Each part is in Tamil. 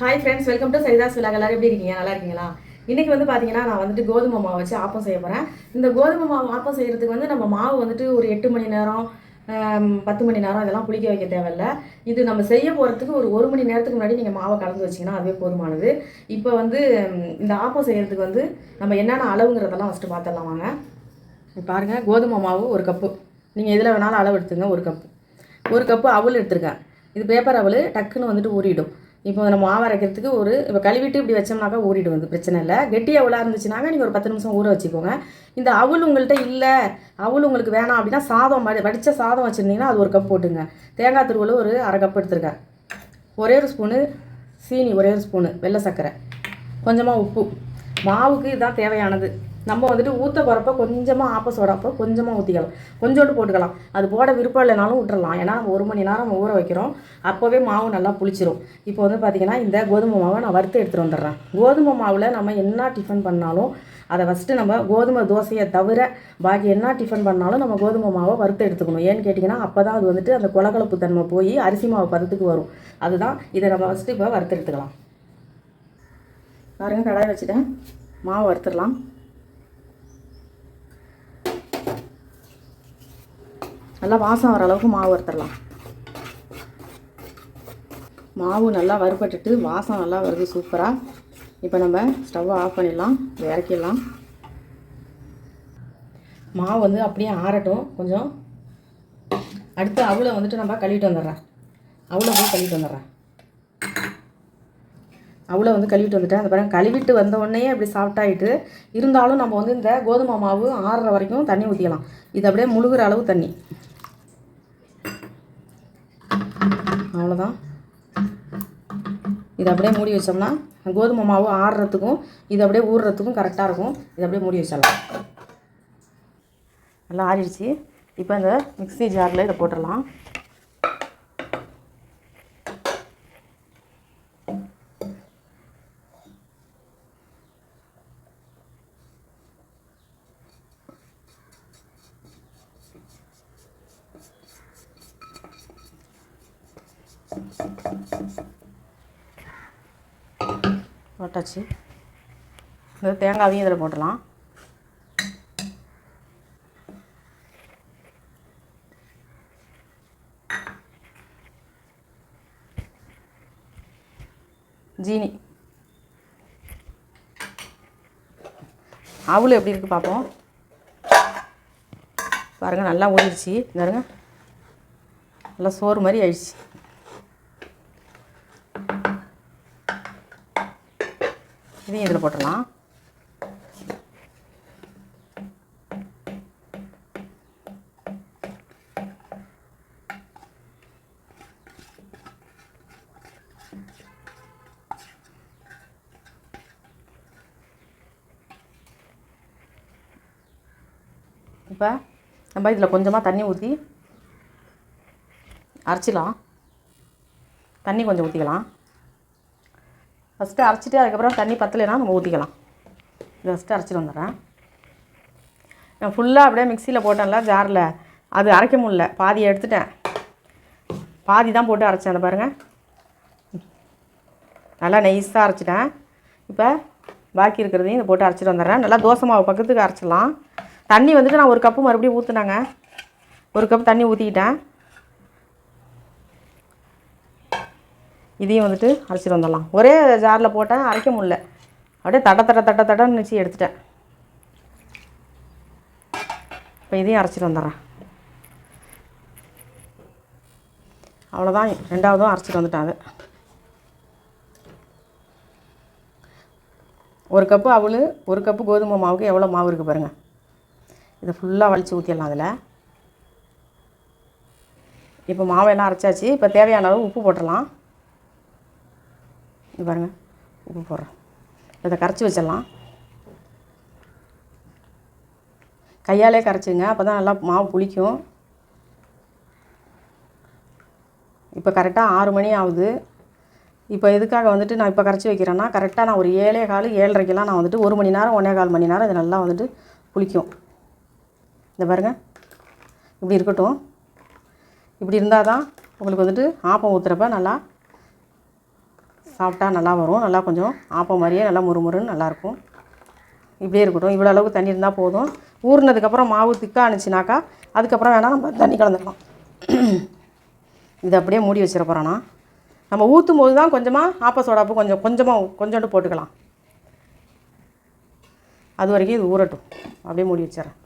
Hi friends welcome to Saritha's vlog எல்லாரும் எப்படி இருக்கீங்க? நல்லா இருக்கீங்களா? இன்றைக்கி வந்து பார்த்தீங்கன்னா நான் வந்துட்டு கோதுமை மாவு வச்சு ஆப்பம் செய்ய போகிறேன் இந்த கோதுமை மாவு ஆப்பம் செய்கிறதுக்கு வந்து நம்ம மாவு வந்துட்டு ஒரு எட்டு மணி நேரம் பத்து மணி நேரம் இதெல்லாம் புளிக்க வைக்க தேவையில்ல. இது நம்ம செய்ய போகிறதுக்கு ஒரு ஒரு மணி நேரத்துக்கு முன்னாடி நீங்கள் மாவை கலந்து வச்சிங்கன்னா அதுவே போதுமானது. இப்போ வந்து இந்த ஆப்பம் செய்கிறதுக்கு வந்து நம்ம என்னென்ன அளவுங்கிறதெல்லாம் ஃபஸ்ட்டு பார்த்துடலாம் வாங்க. பாருங்கள் பாருங்க கோதுமை மாவு ஒரு கப்பு. நீங்கள் எதில் வேணாலும் அளவு எடுத்துங்க ஒரு கப்பு. ஒரு கப்பு அவல் எடுத்துருக்கேன் இது பேப்பர் அவல் டக்குன்னு வந்துட்டு ஊறிடும். இப்போ நம்ம மாவு அரைக்கிறதுக்கு ஒரு இப்போ கழுவிட்டு இப்படி வச்சோம்னாக்கா ஊறிடும் வந்து பிரச்சனை இல்லை. கெட்டியாக அவலாக இருந்துச்சுனாக்கா நீங்கள் ஒரு பத்து நிமிஷம் ஊற வச்சுக்கோங்க. இந்த அவல் உங்கள்கிட்ட இல்லை அவல் உங்களுக்கு வேணாம் அப்படின்னா சாதம் வடி வடித்த சாதம் வச்சுருந்தீங்கன்னா அது ஒரு கப் போட்டுங்க. தேங்காய் துருவல் ஒரு அரை கப் எடுத்துருக்கேன் ஒரே ஒரு ஸ்பூனு சீனி ஒரே ஒரு ஸ்பூனு வெள்ளை சர்க்கரை. கொஞ்சமாக உப்பு. மாவுக்கு இதுதான் தேவையானது. நம்ம வந்துட்டு ஊற்ற போகிறப்ப கொஞ்சமாக ஆப்ப சோடாப்போ கொஞ்சமாக ஊற்றிக்கலாம் கொஞ்சோண்டு போட்டுக்கலாம். அது போட விருப்பம் இல்லைனாலும் விட்டுறலாம். ஏன்னா நம்ம ஒரு மணி நேரம் நம்ம ஊற வைக்கிறோம். அப்போவே மாவு நல்லா புளிச்சிரும். இப்போ வந்து பார்த்திங்கன்னா இந்த கோதுமை மாவை நான் வறுத்து எடுத்துகிட்டு வந்துடுறேன். கோதுமை மாவில் நம்ம என்ன டிஃபன் பண்ணாலும் அதை ஃபஸ்ட்டு நம்ம கோதுமை தோசையை தவிர பாக்கி என்ன டிஃபன் பண்ணாலும் நம்ம கோதுமை மாவை வறுத்து எடுத்துக்கணும். ஏன்னு கேட்டிங்கன்னா அப்போ தான் அது வந்துட்டு அந்த குலகலப்பு தன்மை போய் அரிசி மாவு பதத்துக்கு வரும். அதுதான் இதை நம்ம ஃபஸ்ட்டு இப்போ வறுத்து எடுத்துக்கலாம். பாருங்கள் கடாய் வச்சுட்டேன். மாவு வறுத்துடலாம். நல்லா வாசம் வர அளவுக்கு மாவு வறுத்துடலாம். மாவு நல்லா வறுபட்டுட்டு வாசம் நல்லா வருது சூப்பராக இப்போ நம்ம ஸ்டவ்வை ஆஃப் பண்ணிடலாம் இறக்கிடலாம். மாவு வந்து அப்படியே ஆறட்டும். கொஞ்சம் அடுத்து அவளை வந்துட்டு நம்ம கழுவிட்டு வந்துடுறேன். அவளை போய் கழுவிட்டு வந்துடுறேன். அவளை வந்து கழுவிட்டு வந்துட்டேன். அந்த பாருங்க கழுவிட்டு வந்த உடனே அப்படி சாஃப்டாகிட்டு இருந்தாலும் நம்ம வந்து இந்த கோதுமை மாவு ஆறுற வரைக்கும் தண்ணி ஊற்றிக்கலாம் இது அப்படியே முழுகிற அளவு தண்ணி. அவ்வளோதான் இதை அப்படியே மூடி வச்சோம்னா கோதுமை மாவு ஆறுறதுக்கும் இது அப்படியே ஊறுறதுக்கும் கரெக்டாக இருக்கும். இதை அப்படியே மூடி வச்சிடலாம். நல்லா ஆறிடுச்சு. இப்போ இந்த மிக்ஸி ஜாரில் இதை போட்டுடலாம். போட்டாச்சு. இந்த தேங்காவையும் இதில் போட்டலாம் ஜீனி. அவள் எப்படி இருக்குது பார்ப்போம். பாருங்கள் நல்லா ஊறிடுச்சு. பாருங்க நல்லா சோறு மாதிரி ஆயிடுச்சு. இதையும் இதில் போட்டுடலாம். இப்போ நம்ம இதில் கொஞ்சமாக தண்ணி ஊற்றி அரைச்சிடலாம். தண்ணி கொஞ்சம் ஊற்றிக்கலாம் ஃபஸ்ட்டு அரைச்சிட்டு அதுக்கப்புறம் தண்ணி பத்தலைன்னா நம்ம ஊற்றிக்கலாம் இதை ஃபஸ்ட்டு அரைச்சிட்டு வந்துடுறேன். நான் ஃபுல்லாக அப்படியே மிக்சியில் போட்டேன்ல ஜாரில் அது அரைக்க முடில பாதி எடுத்துட்டேன். பாதி தான் போட்டு அரைச்சேன் அதை பாருங்கள் நல்லா நைஸாக அரைச்சிட்டேன். இப்போ பாக்கி இருக்கிறதையும் இதை போட்டு அரைச்சிட்டு வந்துடுறேன். நல்லா தோசை மாவு பக்கத்துக்கு அரைச்சிடலாம். தண்ணி வந்துட்டு நான் ஒரு கப்பு மறுபடியும் ஊற்றுனாங்க ஒரு கப் தண்ணி ஊற்றிக்கிட்டேன் இதையும் வந்துட்டு அரைச்சிட்டு வந்துடலாம். ஒரே ஜாரில் போட்டேன் அரைக்க முடில அப்படியே தட்ட தட தட்ட தட்டன்னு வச்சு எடுத்துட்டேன். இப்போ இதையும் அரைச்சிட்டு வந்துடுறேன். அவ்வளோதான் ரெண்டாவதும் அரைச்சிட்டு வந்துட்டேன் அது. ஒரு கப்பு அவள் ஒரு கப்பு கோதுமை மாவுக்கு எவ்வளோ மாவு இருக்குது பாருங்கள் இதை ஃபுல்லாக வலித்து ஊற்றிடலாம் அதில். இப்போ மாவெல்லாம் அரைச்சாச்சு. இப்போ தேவையான அளவு உப்பு போட்டுடலாம். இது பாருங்கள் உப்பு போடுறேன். இதை கரைச்சி வச்சிடலாம். கையாலே கரைச்சிங்க அப்போ தான் நல்லா மாவு புளிக்கும். இப்போ கரெக்டாக ஆறு மணி ஆகுது. இப்போ எதுக்காக வந்துட்டு நான் இப்போ கரைச்சி வைக்கிறேன்னா கரெக்டாக நான் ஒரு ஏழே கால் ஏழரைக்கெல்லாம் நான் வந்துட்டு ஒரு மணி நேரம் ஒன்றே கால் மணி நேரம் இது நல்லா வந்துட்டு புளிக்கும். இந்த பாருங்கள் இப்படி இருக்கட்டும். இப்படி இருந்தால் தான் உங்களுக்கு வந்துட்டு ஆப்பம் ஊற்றுறப்ப நல்லா சாப்பிட்டா நல்லா வரும். நல்லா கொஞ்சம் ஆப்பம் மாதிரியே நல்லா முறுமுறுன்னு நல்லாயிருக்கும் இப்படியே இருக்கட்டும். இவ்வளோ அளவுக்கு தண்ணி இருந்தால் போதும். ஊறினதுக்கப்புறம் மாவு திக்காக அதுக்கப்புறம் வேணால் நம்ம தண்ணி கலந்துக்கலாம். இதை அப்படியே மூடி வச்சிட போகிறோன்னா நம்ம ஊற்றும் போது தான் கொஞ்சமாக ஆப்ப சோடாப்பு கொஞ்சம் கொஞ்சமாக கொஞ்சோண்டு போட்டுக்கலாம். அது வரைக்கும் இது ஊறட்டும். அப்படியே மூடி வச்சிட்றேன்.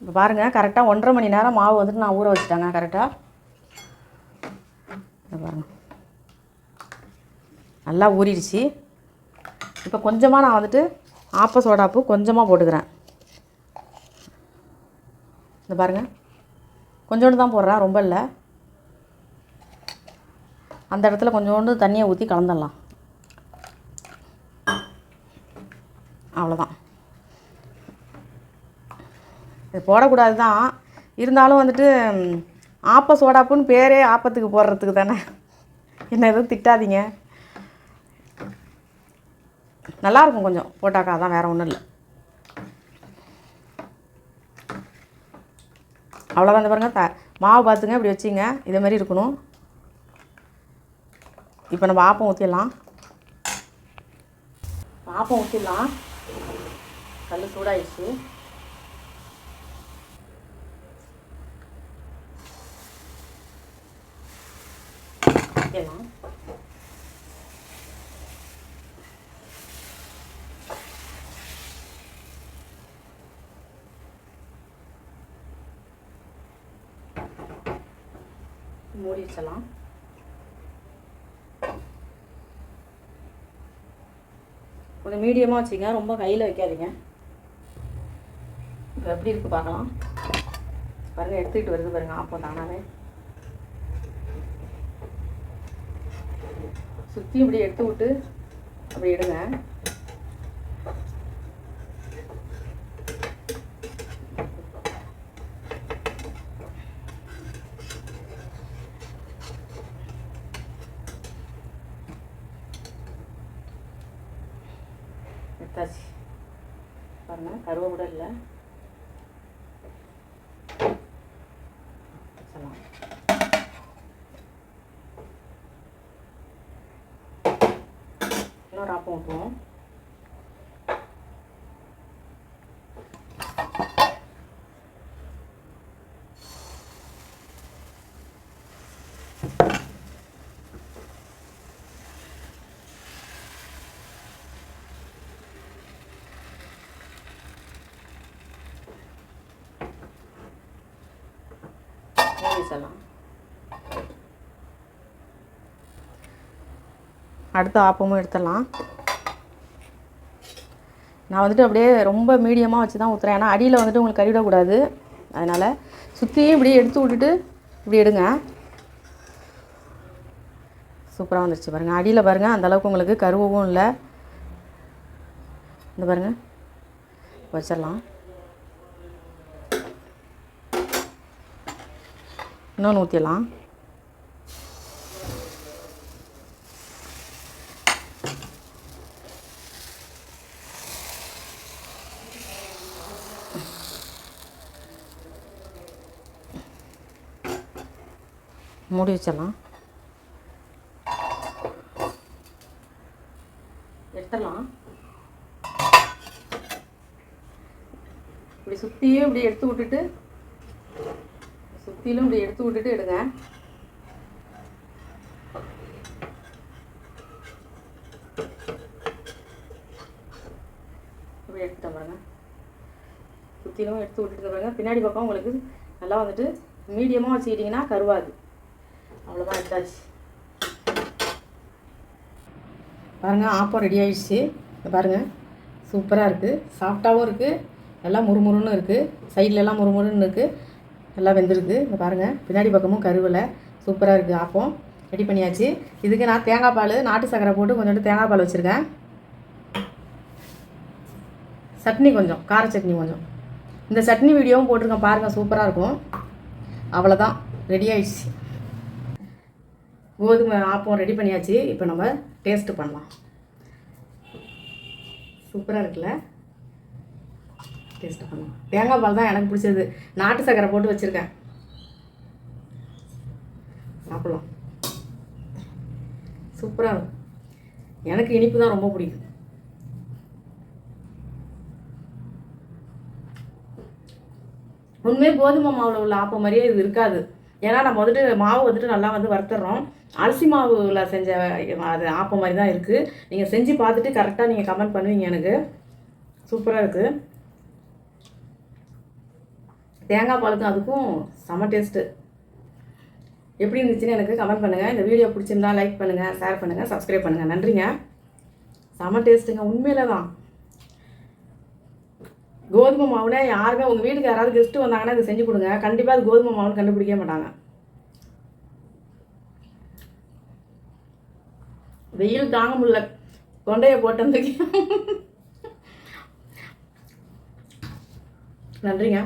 இப்போ பாருங்கள் கரெக்டாக ஒன்றரை மணி நேரம் மாவு வந்துட்டு நான் ஊற வச்சுட்டேங்க கரெக்டாக இதை பாருங்க. நல்லா ஊறிடுச்சு. இப்போ கொஞ்சமாக நான் வந்துட்டு ஆப்ப சோடாப்பு கொஞ்சமாக போட்டுக்கிறேன். இந்த பாருங்கள் கொஞ்சோண்டு தான் போடுறேன் ரொம்ப இல்லை. அந்த இடத்துல கொஞ்சோண்டு தண்ணியை ஊற்றி கலந்துடலாம். அவ்வளோதான் இது போடக்கூடாது தான் இருந்தாலும் வந்துட்டு ஆப்ப சோடாப்புன்னு பேரே ஆப்பத்துக்கு போடுறதுக்கு தானே. என்ன எதுவும் திட்டாதீங்க. நல்லாயிருக்கும் கொஞ்சம். போட்டாக்கா தான் வேறு ஒன்றும் இல்லை. அவ்வளோதான் இந்த பாருங்க. த மாவு பார்த்துங்க இப்படி வச்சிங்க. இதே மாதிரி இருக்கணும். இப்போ நம்ம ஆப்பம் ஊற்றிடலாம் ஆப்பம் ஊற்றிடலாம் கல் சூடாயிடுச்சு. ஊற்றிடலாம் மூடி வச்சலாம் கொஞ்சம் மீடியமாக வச்சுங்க ரொம்ப கையில் வைக்காதீங்க. இப்போ எப்படி இருக்குது பார்க்கலாம். பாருங்கள் எடுத்துக்கிட்டு வருது பாருங்கள் ஆப்பம் தானாவே. சுற்றி இப்படி எடுத்து விட்டு அப்படி எடுங்க எடுத்தாச்சு பாருங்க கருவை கூட இல்லை. சொல்லலாம். இன்னொரு ஆப்பம் ஊற்றுவோம் மூடி அடுத்த ஆப்பமும் எடுத்துடலாம். நான் வந்துட்டு அப்படியே ரொம்ப மீடியமாக வச்சு தான் ஊற்றுறேன் ஏன்னா அடியில் வந்துட்டு உங்களுக்கு கறிவிடக்கூடாது. அதனால் சுற்றியும் இப்படியே எடுத்து விட்டுட்டு இப்படி எடுங்க. சூப்பராக வந்துருச்சு பாருங்கள் அடியில் பாருங்கள் அந்த அளவுக்கு உங்களுக்கு கருவவும் இல்லை. இந்த பாருங்கள் வச்சிடலாம். இன்னொன்று ஊற்றிடலாம் மூடி வச்சிடலாம். எடுத்துடலாம். இப்படி சுற்றியும் இப்படி எடுத்து விட்டுட்டு சுற்றிலும் இப்படி எடுத்து விட்டுட்டு எடுங்க. இப்படி எடுத்துட்டேன் பாருங்க. சுற்றிலும் எடுத்து விட்டுட்டு பாருங்க. பின்னாடி பக்கம் உங்களுக்கு நல்லா வந்துட்டு மீடியமாக வச்சுக்கிட்டிங்கன்னா கருவாது. அவ்வளோதான் எடுத்தாச்சு. பாருங்கள் ஆப்பம் ரெடி ஆயிடுச்சு. பாருங்கள் சூப்பராக இருக்குது சாஃப்டாகவும் இருக்குது நல்லா முறுமுறுன்னு இருக்குது சைட்லலாம் முறுமுறுன்னு இருக்குது நல்லா வெந்திருக்கு இங்கே பாருங்கள் பின்னாடி பக்கமும் கருவில். சூப்பராக இருக்குது ஆப்பம் ரெடி பண்ணியாச்சு. இதுக்கு நான் தேங்காய் பால் நாட்டு சக்கரை போட்டு கொஞ்சோண்டு தேங்காய் பால் வச்சுருக்கேன். சட்னி கொஞ்சம். கார சட்னி கொஞ்சம். இந்த சட்னி வீடியோவும் போட்டிருக்கேன். பாருங்கள் சூப்பராக இருக்கும். அவ்வளோதான் ரெடி ஆயிடுச்சு. கோதுமை ஆப்பம் ரெடி பண்ணியாச்சு. இப்போ நம்ம டேஸ்ட்டு பண்ணலாம். சூப்பராக இருக்குல்ல? டேஸ்ட்டாக பண்ணலாம் தேங்காய் பால் தான் எனக்கு பிடிச்சது. நாட்டு சக்கரை போட்டு வச்சுருக்கேன். சாப்பிடலாம். சூப்பராக இருக்கும். எனக்கு இனிப்பு தான் ரொம்ப பிடிக்கும். உண்மையே கோதுமை மாவில் உள்ள ஆப்பம் மாதிரியே இது இருக்காது. ஏன்னா நம்ம வந்துட்டு மாவு வந்துட்டு நல்லா வந்து வறுத்துறோம். அரிசி மாவில் செஞ்ச அது ஆப்பம் மாதிரி தான் இருக்குது நீங்கள் செஞ்சு பார்த்துட்டு கரெக்டாக நீங்கள் கமெண்ட் பண்ணுவீங்க எனக்கு. சூப்பராக இருக்குது தேங்காய் பாலுக்கும் அதுக்கும் செம டேஸ்ட்டு எப்படி இருந்துச்சுன்னு எனக்கு கமெண்ட் பண்ணுங்கள் இந்த வீடியோ பிடிச்சிருந்தா லைக் பண்ணுங்கள் ஷேர் பண்ணுங்கள் சப்ஸ்கிரைப் பண்ணுங்கள் நன்றிங்க. செம டேஸ்ட்டுங்க உண்மையில தான் கோதுமை மாவுல யாருமே உங்கள் வீட்டுக்கு யாராவது கெஸ்ட்டு வந்தாங்கன்னா இதை செஞ்சு கொடுங்க. கண்டிப்பாக அது கோதுமை மாவுன்னு கண்டுபிடிக்க மாட்டாங்க. வெயில் தாங்க முடியல. கொண்டையை போட்டதுக்கு நன்றிங்க.